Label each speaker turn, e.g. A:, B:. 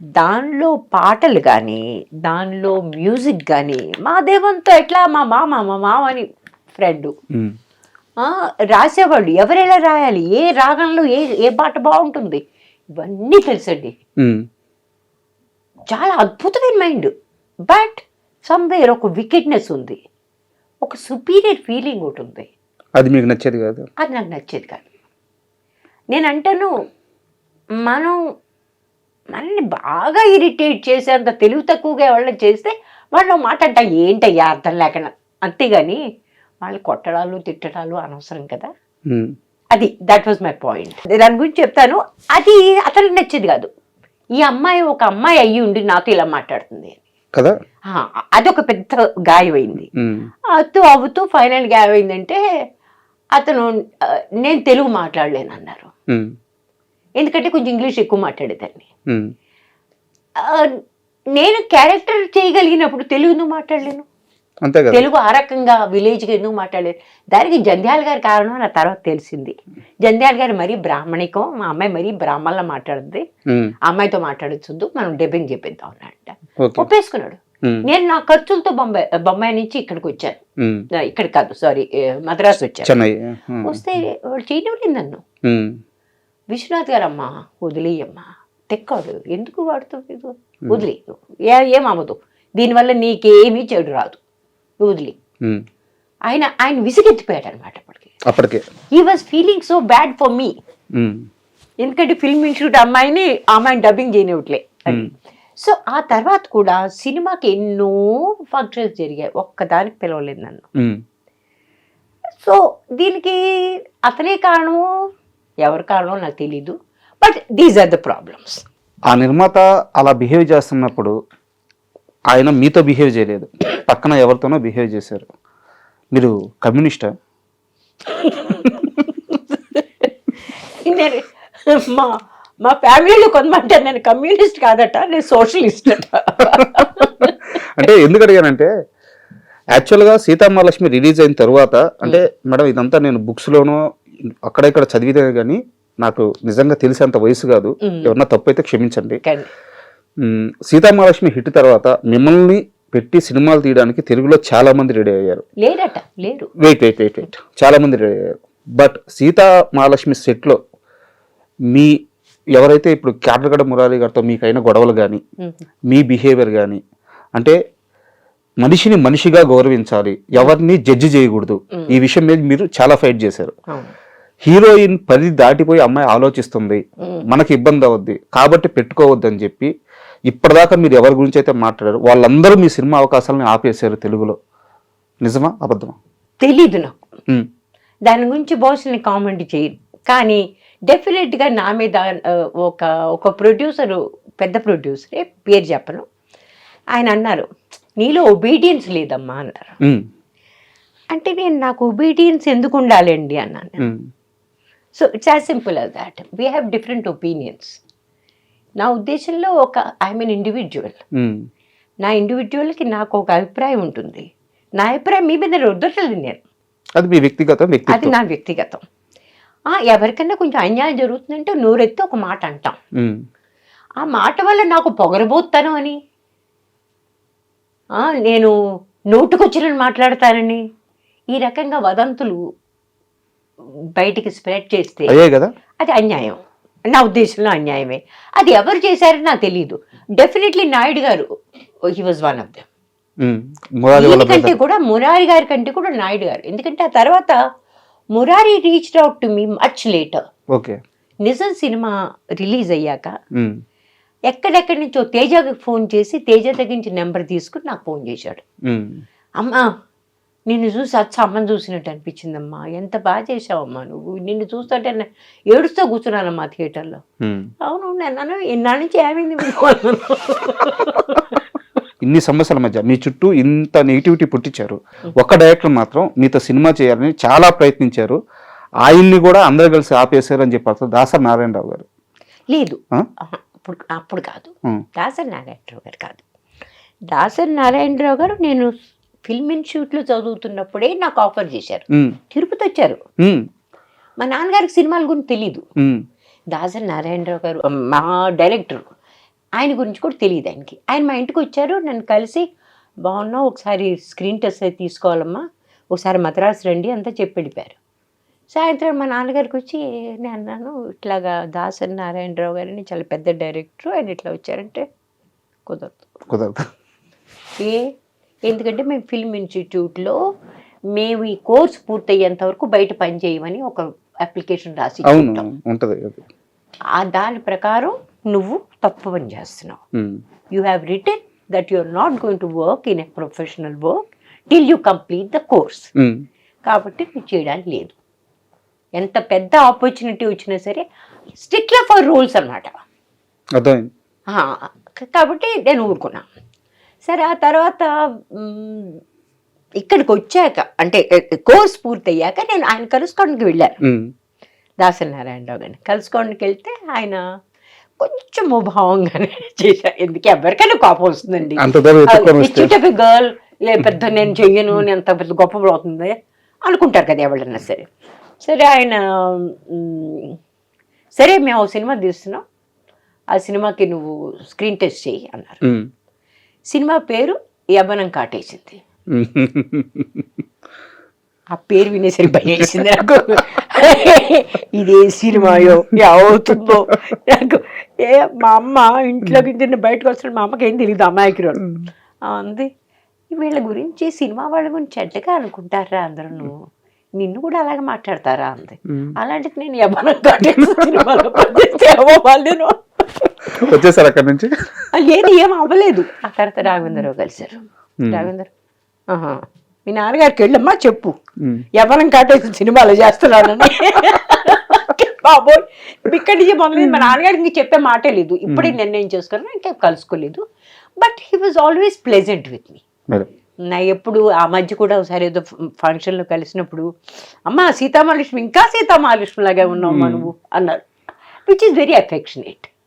A: దానిలో పాటలు కానీ దానిలో మ్యూజిక్ కానీ మా దేవంతో ఎట్లా మా మామ మా మామ అని ఫ్రెండ్ రాసేవాళ్ళు. ఎవరెలా రాయాలి? ఏ రాగంలో ఏ ఏ పాట బాగుంటుంది? ఇవన్నీ తెలుసండి. చాలా అద్భుతమైన మైండ్. బట్ సమ్వేర్ ఒక వికెట్నెస్ ఉంది. ఒక సుపీరియర్ ఫీలింగ్ ఒకటి ఉంది
B: అది మీకు నచ్చేది కాదు?
A: అది నాకు నచ్చేది కాదు. నేను అంటాను మనం మనల్ని బాగా ఇరిటేట్ చేసేంత తెలివి తక్కువగా వాళ్ళని చేస్తే వాళ్ళు మాట అంట ఏంటయ్యా అర్థం లేకుండా అంతేగాని వాళ్ళు కొట్టడాలు తిట్టడాలు అనవసరం కదా. అది దట్ వాజ్ మై పాయింట్ దాని గురించి చెప్తాను. అది అతనికి నచ్చేది కాదు. ఈ అమ్మాయి ఒక అమ్మాయి అయ్యి ఉండి నాతో ఇలా మాట్లాడుతుంది.
B: కదా?
A: అదొక పెద్ద గాయమైంది.
B: ఉమ్,
A: అవుతూ అవుతూ ఫైనల్గా ఏమైందంటే అతను నేను తెలుగు మాట్లాడలేను అన్నారు ఎందుకంటే కొంచెం ఇంగ్లీష్ ఎక్కువ మాట్లాడేదాన్ని. నేను క్యారెక్టర్ చేయగలిగినప్పుడు తెలుగు ఎందుకు మాట్లాడలేను?
B: అంతే కదా.
A: తెలుగు ఆ రకంగా విలేజ్గా ఎందుకు మాట్లాడలేదు దానికి జంధ్యాల గారి కారణం నా తర్వాత తెలిసింది. జంధ్యాల గారు మరీ బ్రాహ్మణికం మా అమ్మాయి మరీ బ్రాహ్మణుల మాట్లాడుద్ది. అమ్మాయితో మాట్లాడొచ్చు మనం డబ్బింగ్ చెప్పిద్దాం అన్నట్ట ఒప్పేసుకున్నాడు. నేను నా ఖర్చులతో బొంబాయి బొంబాయి నుంచి ఇక్కడికి వచ్చాను. ఇక్కడ కాదు సారీ మద్రాసు వచ్చాను. వస్తే వాళ్ళు చేయనివ్వలేదు నన్ను. విశ్వనాథ్ గారు అమ్మా వదిలేయమ్మా. తెక్కాడు ఎందుకు వాడుతుంది వదిలే. ఏ ఏమవ్వదు. దీనివల్ల నీకేమీ చెడు రాదు. వదిలే. ఆయన ఆయన విసిగెత్తిపోయాడు అనమాట అప్పటికి.
B: అప్పటికే.
A: ఈ was feeling so bad for me ఎందుకంటే ఫిల్మ్ ఇన్స్టిట్యూట్ అమ్మాయిని ఆ అమ్మాయిని డబ్బింగ్ చేయనివ్వట్లే సో ఆ తర్వాత కూడా సినిమాకి ఎన్నో ఫంక్షన్స్ జరిగాయి. ఒక్కదానికి పిలవలేదు నన్ను. సో దీనికి అతనే కారణమో ఎవరి కారణమో నాకు తెలీదు. But these are the problems
B: ఆ నిర్మాత అలా బిహేవ్ చేస్తున్నప్పుడు ఆయన మీతో బిహేవ్ చేయలేదు. పక్కన ఎవరితోనో బిహేవ్ చేశారు. మీరు కమ్యూనిస్టా?
A: నేను మా మా ఫ్యామిలీలో కొంతమంది నేను కమ్యూనిస్ట్ కాదట నేను సోషలిస్ట్ అట.
B: అంటే ఎందుకు అడిగానంటే యాక్చువల్గా సీతామహాలక్ష్మి రిలీజ్ అయిన తర్వాత అంటే మేడం ఇదంతా నేను బుక్స్లోనో అక్కడ ఇక్కడ చదివితే కానీ నాకు నిజంగా తెలిసేంత వయసు కాదు. ఎవరన్నా తప్పు అయితే క్షమించండి సీతామహాలక్ష్మి హిట్ తర్వాత మిమ్మల్ని పెట్టి సినిమాలు తీయడానికి తెలుగులో చాలా మంది రెడీ అయ్యారు.
A: లేరట లేరు.
B: Wait wait wait wait. చాలా మంది రెడీ అయ్యారు. బట్ సీతా మహాలక్ష్మి సెట్లో మీ ఎవరైతే ఇప్పుడు క్యాటరగడ మురారి గారితో మీకైన గొడవలు కానీ. మీ బిహేవియర్ కానీ అంటే మనిషిని మనిషిగా గౌరవించాలి. ఎవరిని జడ్జి చేయకూడదు. ఈ విషయం మీద మీరు చాలా ఫైట్ చేశారు. హీరోయిన్ పది దాటిపోయి అమ్మాయి ఆలోచిస్తుంది. మనకి ఇబ్బంది అవుద్ది. కాబట్టి పెట్టుకోవద్దని చెప్పి ఇప్పటిదాకా మీరు ఎవరి గురించి అయితే మాట్లాడారు వాళ్ళందరూ మీ సినిమా అవకాశాలను ఆపేశారు తెలుగులో. నిజమా? అబద్ధమా?
A: తెలీదు నాకు. దాని గురించి బహుశా నేను కామెంట్ చేయను కానీ డెఫినెట్గా నా మీద ఒక ఒక ప్రొడ్యూసరు పెద్ద ప్రొడ్యూసరే పేరు చెప్పను. ఆయన అన్నారు నీలో ఒబీడియన్స్ లేదమ్మా అన్నారు. అంటే నేను నాకు ఒబీడియన్స్ ఎందుకు ఉండాలండి? అన్నాను. So it's as simple as that we have different opinions నా ఉద్దేశంలో ఒక ఐ మీన్ ఇండివిజువల్ నా ఇండివిజువల్కి నాకు ఒక అభిప్రాయం ఉంటుంది. నా అభిప్రాయం మీ మీద రుద్దట్లేదు నేను.
B: అది మీ వ్యక్తిగత
A: అది నా వ్యక్తిగతం. ఎవరికైనా కొంచెం అన్యాయం జరుగుతుందంటే నోరెత్తి ఒక మాట అంటాం.
B: ఉమ్,
A: ఆ మాట వల్ల నాకు పొగరబోతాను అని. నేను నోటుకొచ్చిన మాట్లాడతానని. ఈ రకంగా వదంతులు బయటికి స్ప్రెడ్ చేస్తే
B: కదా?
A: అది అన్యాయం. నా ఉద్దేశంలో అన్యాయమే. అది ఎవరు చేశారో నాకు తెలియదు definitely Naidu garu he was one of them
B: brother.
A: కూడా మురారి గారి కంటే కూడా నాయుడు గారు. ఎందుకంటే ఆ తర్వాత Murari reach out to me much later
B: okay.
A: నిజం సినిమా రిలీజ్ అయ్యాక ఎక్కడెక్కడి నుంచో తేజకి ఫోన్ చేసి తేజ దగ్గర నుంచి నెంబర్ తీసుకుని నాకు ఫోన్ చేశాడు. అమ్మా నిన్ను చూసి అచ్చ అమ్మని చూసినట్టు అనిపించిందమ్మా. ఎంత బాగా చేసావమ్మా నువ్వు. నిన్ను చూస్తుంటే నా- ఏడుస్తూ కూర్చున్నానమ్మా థియేటర్లో. అవును నేను ఇన్నాళ్ళ నుంచి ఏమైంది.
B: ఇన్ని సమస్యల మధ్య మీ చుట్టూ ఇంత నెగిటివిటీ పుట్టించారు. ఒక్క డైరెక్టర్ మాత్రం మీతో సినిమా చేయాలని చాలా ప్రయత్నించారు. ఆయన్ని కూడా అందరు కలిసి ఆపేశారు అని చెప్పారు దాసరి నారాయణరావు గారు.
A: లేదు. అప్పుడు అప్పుడు కాదు. దాసరి నారాయణరావు గారు కాదు. దాసరి నారాయణరావు గారు నేను ఫిల్మ్ ఇన్స్టిట్యూట్లో చదువుతున్నప్పుడే నాకు ఆఫర్ చేశారు. తిరుపతి వచ్చారు. మా. నాన్నగారికి సినిమాల గురించి తెలీదు. దాసరి నారాయణరావు గారు మా డైరెక్టర్ ఆయన గురించి కూడా తెలియదు ఆయనకి. ఆయన మా ఇంటికి వచ్చారు నన్ను కలిసి బాగున్నావు ఒకసారి స్క్రీన్ టెస్ట్ అయితే తీసుకోవాలమ్మా ఒకసారి మద్రాసు రండి అంతా చెప్పి వెళ్ళిపోయారు. సాయంత్రం మా నాన్నగారికి వచ్చి నేను అన్నాను ఇట్లాగా దాసరి నారాయణరావు గారిని చాలా పెద్ద డైరెక్టర్ ఆయన ఇట్లా వచ్చారంటే కుదరదు.
B: కుదరదు.
A: ఏ? ఎందుకంటే మేము ఫిల్మ్ ఇన్స్టిట్యూట్లో మేము ఈ కోర్స్ పూర్తయ్యేంత వరకు బయట పని చేయమని ఒక అప్లికేషన్ రాసి.
B: ఉంటది
A: ఆ దాని ప్రకారం నువ్వు తప్పు పని చేస్తున్నావు. You have return that you are not going to work in a professional work till you complete the course కాబట్టి నువ్వు చేయడానికి లేదు. ఎంత పెద్ద ఆపర్చునిటీ వచ్చినా సరే స్టిక్లర్ ఫర్ రూల్స్ క- కాబట్టి నేను ఊరుకున్నా. సరే ఆ తర్వాత ఇక్కడికి వచ్చాక అంటే కోర్స్ పూర్తయ్యాక నేను ఆయన కలుసుకోవడానికి వెళ్ళాను.
B: ఉమ్,
A: దాసరి నారాయణరావు గారిని కలుసుకోవడానికి వెళ్తే ఆయన కొంచెం ముభావంగానే చేశారు. ఎందుకు ఎవరికైనా కోపం వస్తుందండి. గర్ల్ లే పెద్ద నేను చెయ్యను నేను అంత పెద్ద గొప్ప అవుతుంది అనుకుంటారు కదా ఎవరైనా సరే. సరే ఆయన సరే మేము సినిమా తీస్తున్నాం. ఆ సినిమాకి నువ్వు స్క్రీన్ టెస్ట్ చెయ్యి అన్నారు. సినిమా పేరు యవ్వనం కాటేసింది. ఆ పేరు వినేసరికి భయం వేసింది నాకు. ఇదే సినిమాయో అవుతుందో నాకు. ఏ మా అమ్మ ఇంట్లోకి తిన్న బయటకు వస్తున్న మా అమ్మకి ఏం తెలియదు అమ్మాయికి రోజు అంది. వీళ్ళ గురించి సినిమా వాళ్ళ గురించి చెడ్డగా అనుకుంటారా అందరూ నిన్ను కూడా అలాగే మాట్లాడతారా అంది. అలాంటిది నేను కాటేసి సినిమాలో పనిచేస్తే
B: వచ్చేసారు అక్కడి నుంచి?
A: లేదు ఏం అవ్వలేదు. ఆ తర్వాత రాఘవేంద్రరావు కలిశారు. రాఘవేంద్ర ఆహా. మీ నాన్నగారికి వెళ్ళమ్మా చెప్పు.
B: ఉమ్,
A: ఎవరిని కాటేసి సినిమాలు చేస్తున్నానని బాబోయ్. ఇక్కడి నుంచి మొదలైంది. మా నాన్నగారికి ఇంక చెప్పే మాటే లేదు. ఇప్పుడే నిర్ణయం చేసుకున్నా ఇంకా కలుసుకోలేదు. But he was always pleasant with me నా ఎప్పుడు ఆ మధ్య కూడా ఒకసారి ఏదో ఫంక్షన్లో కలిసినప్పుడు అమ్మా సీతామహాలక్ష్మి ఇంకా సీతామహాలక్ష్మి లాగా ఉన్నావు నువ్వు అన్నారు విచ్ ఈస్ వెరీ అఫెక్షనేట్